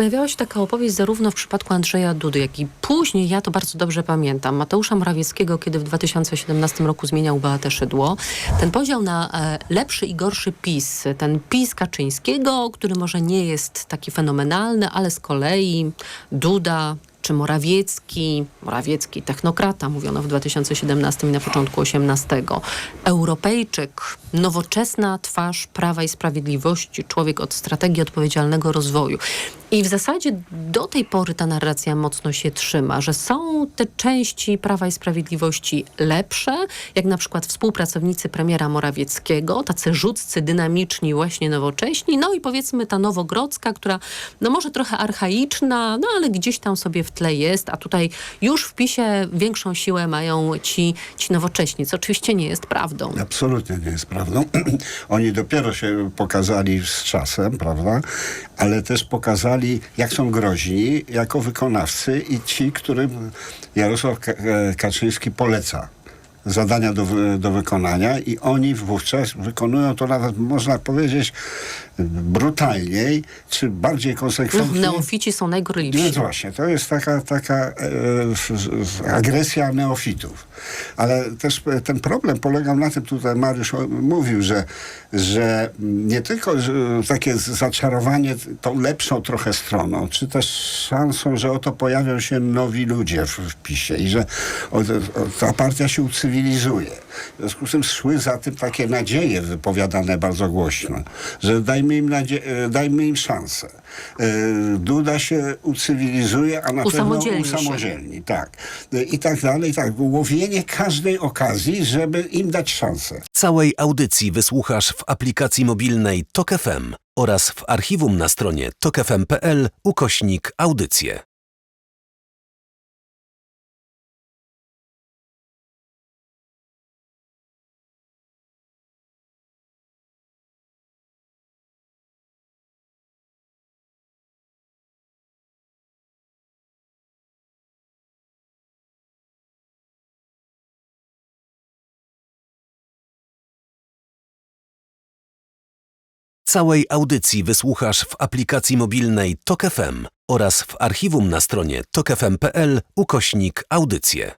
pojawiała się taka opowieść zarówno w przypadku Andrzeja Dudy, jak i później, ja to bardzo dobrze pamiętam, Mateusza Morawieckiego, kiedy w 2017 roku zmieniał Beatę Szydło. Ten podział na e, lepszy i gorszy PiS, ten PiS Kaczyńskiego, który może nie jest taki fenomenalny, ale z kolei Duda, czy Morawiecki, Morawiecki technokrata, mówiono w 2017 i na początku 18. Europejczyk, nowoczesna twarz Prawa i Sprawiedliwości, człowiek od strategii odpowiedzialnego rozwoju. I w zasadzie do tej pory ta narracja mocno się trzyma, że są te części Prawa i Sprawiedliwości lepsze, jak na przykład współpracownicy premiera Morawieckiego, tacy rzuccy, dynamiczni, właśnie nowocześni, no i powiedzmy ta nowogrodzka, która no może trochę archaiczna, no ale gdzieś tam sobie w tle jest, a tutaj już w PiSie większą siłę mają ci, ci nowocześni, co oczywiście nie jest prawdą. Absolutnie nie jest prawdą. Oni dopiero się pokazali z czasem, prawda? Ale też pokazali, jak są groźni jako wykonawcy i ci, którym Jarosław e, Kaczyński poleca zadania do, do wykonania i oni wówczas wykonują to nawet, można powiedzieć, brutalniej, czy bardziej konsekwentnie. Neofici są najgorliwsi. Więc właśnie, to jest taka, taka e, agresja neofitów. Ale też e, ten problem polegał na tym, tutaj Mariusz mówił, że, że nie tylko że takie zaczarowanie tą lepszą trochę stroną, czy też szansą, że oto pojawią się nowi ludzie w, w PiSie i że o, o, ta partia się ucywilizuje. W związku z tym szły za tym takie nadzieje wypowiadane bardzo głośno, że dajmy im, nadzie- e, dajmy im szansę. E, Duda się ucywilizuje, a na pewno Usamodzielni się. usamodzielni. Tak. E, I tak dalej. i Tak. Łowienie każdej okazji, żeby im dać szansę. Całej audycji wysłuchasz w aplikacji mobilnej Tok FM oraz w archiwum na stronie tokefm.pl ukośnik audycje. Całej audycji wysłuchasz w aplikacji mobilnej Tok FM oraz w archiwum na stronie tokefm.pl ukośnik audycje.